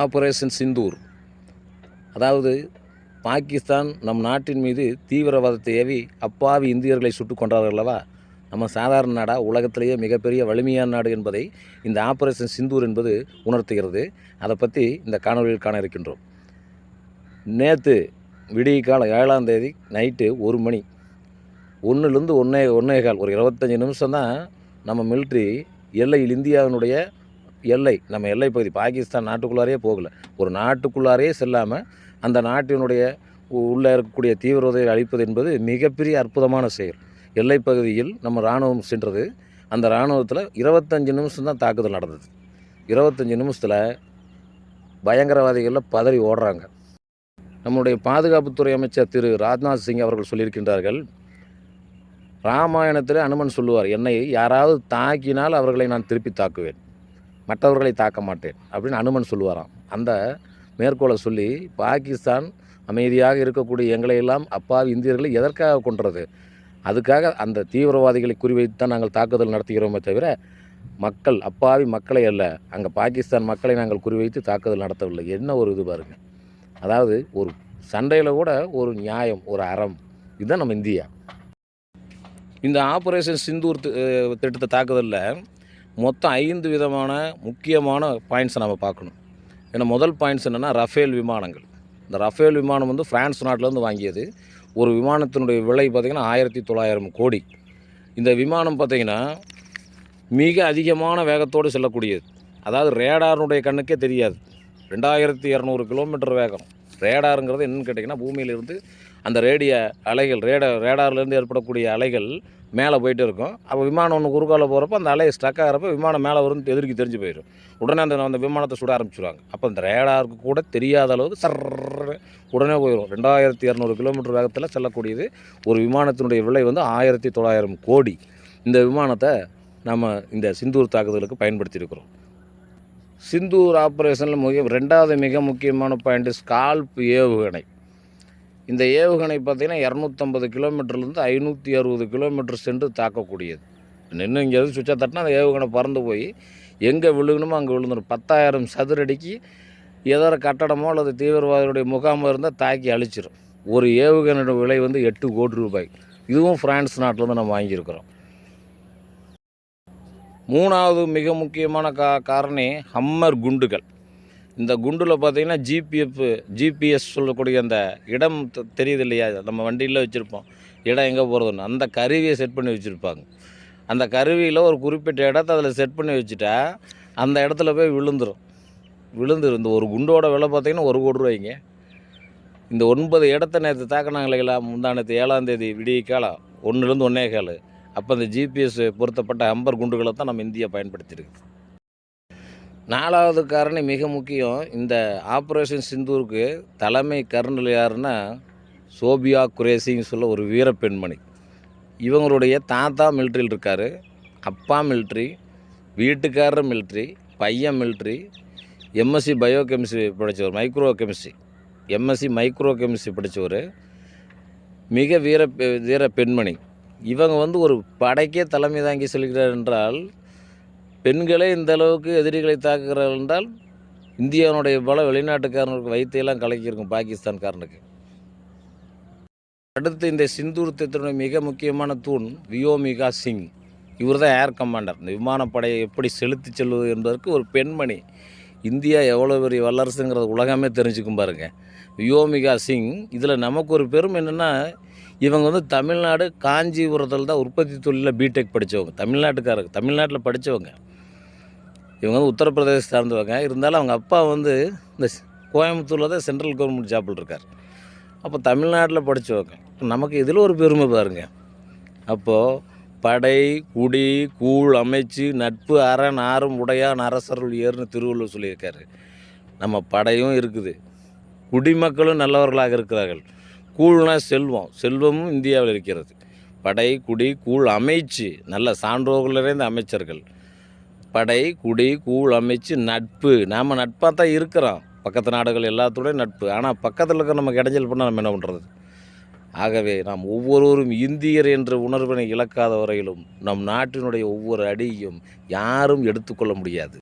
Operation Sindoor. அதாவது பாகிஸ்தான் நம் நாட்டின் மீது தீவிரவாதத்தை ஏவி அப்பாவி இந்தியர்களை சுட்டுக் கொண்டார்கள் அல்லவா? நம்ம சாதாரண நாடா உலகத்திலேயே மிகப்பெரிய வலிமையான நாடு என்பதை இந்த ஆப்ரேஷன் சிந்தூர் என்பது உணர்த்துகிறது. அதை பற்றி இந்த காணொலியில் காண இருக்கின்றோம். நேற்று விடிய காலம் ஏழாம் தேதி நைட்டு ஒரு மணி. ஒன்றுலேருந்து ஒன்றே ஒன்றே கால் ஒரு இருபத்தஞ்சி நிமிஷம் தான் நம்ம மிலிட்ரி எல்லையில் இந்தியாவினுடைய எல்லை நம்ம எல்லை பகுதி பாகிஸ்தான் நாட்டுக்குள்ளாரே போகலை. ஒரு நாட்டுக்குள்ளாரே செல்லாமல் அந்த நாட்டினுடைய உ- உள்ளே இருக்கக்கூடிய தீவிரவாதிகளை அழிப்பது என்பது மிகப்பெரிய அற்புதமான செயல். எல்லை பகுதியில் நம்ம இராணுவம் சென்றது. அந்த இராணுவத்தில் இருபத்தஞ்சி நிமிஷம் தான் தாக்குதல் நடந்தது. இருபத்தஞ்சி நிமிஷத்தில் பயங்கரவாதிகளில் பதறி ஓடுறாங்க. நம்முடைய பாதுகாப்புத்துறை அமைச்சர் திரு ராஜ்நாத் சிங் அவர்கள் சொல்லியிருக்கின்றார்கள் ராமாயணத்தில் அனுமன் சொல்லுவார் என்னை யாராவது தாக்கினால் அவர்களை நான் திருப்பி தாக்குவேன். மற்றவர்களை தாக்க மாட்டேன் அப்படின்னு அனுமன் சொல்லுவாராம். அந்த மேற்கோளை சொல்லி பாகிஸ்தான் அமைதியாக இருக்கக்கூடிய எங்களை எல்லாம் அப்பாவி இந்தியர்களை எதற்காக கொன்றது? அதுக்காக அந்த தீவிரவாதிகளை குறிவைத்து தான் நாங்கள் தாக்குதல் நடத்துகிறோமே தவிர மக்கள் அப்பாவி மக்களை அல்ல. அங்கே பாகிஸ்தான் மக்களை நாங்கள் குறிவைத்து தாக்குதல் நடத்தவில்லை. என்ன ஒரு இது பாருங்க. அதாவது ஒரு சண்டையில் கூட ஒரு நியாயம் ஒரு அறம். இதுதான் நம்ம இந்தியா. இந்த ஆப்ரேஷன் சிந்தூர் திட்டத்தை தாக்குதலில் மொத்தம் ஐந்து விதமான முக்கியமான பாயிண்ட்ஸை நம்ம பார்க்கணும். ஏன்னா முதல் பாயிண்ட்ஸ் என்னென்னா ரஃபேல் விமானங்கள். இந்த ரஃபேல் விமானம் வந்து ஃப்ரான்ஸ் நாட்டிலேருந்து வாங்கியது. ஒரு விமானத்தினுடைய விலை பார்த்திங்கன்னா ஆயிரத்தி தொள்ளாயிரம் கோடி. இந்த விமானம் பார்த்திங்கன்னா மிக அதிகமான வேகத்தோடு செல்லக்கூடியது. அதாவது ரேடாருடைய கண்ணுக்கே தெரியாது. ரெண்டாயிரத்தி இரநூறு கிலோமீட்டர் வேகம். ரேடாருங்கிறது என்னன்னு கேட்டிங்கன்னா பூமியிலிருந்து அந்த ரேடிய அலைகள் ரேடா ரேடார்லேருந்து ஏற்படக்கூடிய அலைகள் மேலே போயிட்டு இருக்கும். அப்போ விமானம் ஒன்று குறுக்கால போகிறப்ப அந்த அலை ஸ்டக் ஆகிறப்ப விமானம் மேலே வரும் எதிர்க்கு தெரிஞ்சு போயிடும். உடனே அந்த அந்த விமானத்தை சுட ஆரம்பிச்சிடுவாங்க அப்போ அந்த ரேடாருக்கு கூட தெரியாத அளவுக்கு சர்ற உடனே போயிடும் ரெண்டாயிரத்தி இரநூறு கிலோமீட்டர் வேகத்தில் செல்லக்கூடியது ஒரு விமானத்தினுடைய விலை வந்து ஆயிரத்தி தொள்ளாயிரம் கோடி இந்த விமானத்தை நம்ம இந்த சிந்தூர் தாக்குதலுக்கு பயன்படுத்தியிருக்கிறோம் சிந்தூர் ஆப்ரேஷனில் மிக ரெண்டாவது மிக முக்கியமான பாயிண்ட் ஸ்கால்ப் ஏவுகணை இந்த ஏவுகணை பார்த்திங்கன்னா இரநூத்தம்பது கிலோமீட்டர்லேருந்து ஐநூற்றி அறுபது கிலோமீட்டர் சென்று தாக்கக்கூடியது. நின்று இங்கே எதுவும் சுவிட்சை தட்டினா அந்த ஏவுகணை பறந்து போய் எங்கே விழுகணுமோ அங்கே விழுந்துடும் பத்தாயிரம் சதுரடிக்கு எதோ கட்டடமோ அல்லது தீவிரவாதிகளுடைய முகாமோ இருந்தால் தாக்கி அழிச்சிடும் ஒரு ஏவுகணையோட விலை வந்து எட்டு கோடி ரூபாய். இதுவும் ஃப்ரான்ஸ் நாட்டிலேருந்து நம்ம வாங்கியிருக்கிறோம். மூணாவது மிக முக்கியமான கா காரணி ஹம்மர் குண்டுகள். இந்த குண்டில் பார்த்தீங்கன்னா ஜிபிஎஃப் ஜிபிஎஸ் சொல்லக்கூடிய அந்த இடம் தெரியுது இல்லையா? நம்ம வண்டியில் வச்சுருப்போம். இடம் எங்கே போகிறதுன்னு அந்த கருவியை செட் பண்ணி வச்சுருப்பாங்க. அந்த கருவியில் ஒரு குறிப்பிட்ட இடத்த அதில் செட் பண்ணி வச்சுட்டா அந்த இடத்துல போய் விழுந்துடும் விழுந்துரும். இந்த ஒரு குண்டோட விலை பார்த்தீங்கன்னா ஒரு கோடி ரூபாய்ங்க. இந்த ஒன்பது இடத்த நேற்று தாக்கினாங்க இல்லைங்களா முந்தானத்து ஏழாம் தேதி விடிய காலம் ஒன்றுலேருந்து ஒன்றே கால். அப்போ அந்த ஜிபிஎஸ் பொருத்தப்பட்ட அம்பர் குண்டுகளை தான் நம்ம இந்தியா பயன்படுத்தியிருக்கு. நாலாவது காரணம் மிக முக்கியம். இந்த ஆப்ரேஷன் சிந்தூருக்கு தலைமை கர்னல் யாருன்னா சோபியா குரேசின்னு சொல்ல ஒரு வீர பெண்மணி. இவங்களுடைய தாத்தா மிலிட்ரியில் இருக்கார். அப்பா மிலிட்ரி வீட்டுக்காரர் மிலிட்ரி பையன் மிலிட்ரி எம்எஸ்சி பயோ கெமிஸ்ட்ரி படித்தவர் micro chemistry MSc micro chemistry படித்தவர் மிக வீர பெ- வீர பெண்மணி. இவங்க வந்து ஒரு படைக்கே தலைமை தாங்கி செல்கிறார் என்றால் பெண்களே இந்த அளவுக்கு எதிரிகளை தாக்குகிறார்கள் என்றால் இந்தியாவுடைய பல வெளிநாட்டுக்காரனுக்கு வைத்தியெல்லாம் கலக்கியிருக்கும் பாகிஸ்தான்காரனுக்கு. அடுத்து இந்த சிந்தூர் திட்டத்தினுடைய மிக முக்கியமான தூண் வியோமிகா சிங். இவர் தான் ஏர் கமாண்டர் இந்த விமானப்படையை எப்படி செலுத்தி செல்வது என்பதற்கு ஒரு பெண்மணி. இந்தியா எவ்வளோ பெரிய வல்லரசுங்கிறது உலகமே தெரிஞ்சுக்கும் பாருங்க. வியோமிகா சிங் இதில் நமக்கு ஒரு பெரும் என்னென்னா இவங்க வந்து தமிழ்நாடு காஞ்சிபுரத்தில் தான் உற்பத்தி தொழிலில் பிடெக் படித்தவங்க தமிழ்நாட்டுக்காரங்க தமிழ்நாட்டில் படித்தவங்க இவங்க வந்து உத்தரப்பிரதேச சார்ந்தவங்க. இருந்தாலும் அவங்க அப்பா வந்து இந்த கோயம்புத்தூரில் தான் சென்ட்ரல் கவர்மெண்ட் ஜாப்பில் இருக்கார். அப்போ தமிழ்நாட்டில் படித்தவங்க நமக்கு இதில் ஒரு பெருமை பாருங்க. அப்போது படை குடி கூழ் அமைச்சு நட்பு அரண் ஆறும் உடையான் அரசருள் ஏறுனு திருவள்ளுவர் சொல்லியிருக்காரு. நம்ம படையும் இருக்குது. குடிமக்களும் நல்லவர்களாக இருக்கிறார்கள். கூழ்னா செல்வம். செல்வமும் இந்தியாவில் இருக்கிறது. படை குடி கூழ் அமைச்சு. நல்ல சான்றோர்களே இந்த அமைச்சர்கள். படை குடி கூழ் அமைச்சு நட்பு. நாம் நட்பாக தான் இருக்கிறோம். பக்கத்து நாடுகள் எல்லாத்தோடய நட்பு. ஆனால் பக்கத்தில் இருக்கிற நமக்கு இடைஞ்சல் பண்ணால் நம்ம என்ன பண்ணுறது ஆகவே நாம் ஒவ்வொருவரும் இந்தியர் என்ற உணர்வினை இழக்காத வரையிலும் நம் நாட்டினுடைய ஒவ்வொரு அடியையும் யாரும் எடுத்துக்கொள்ள முடியாது.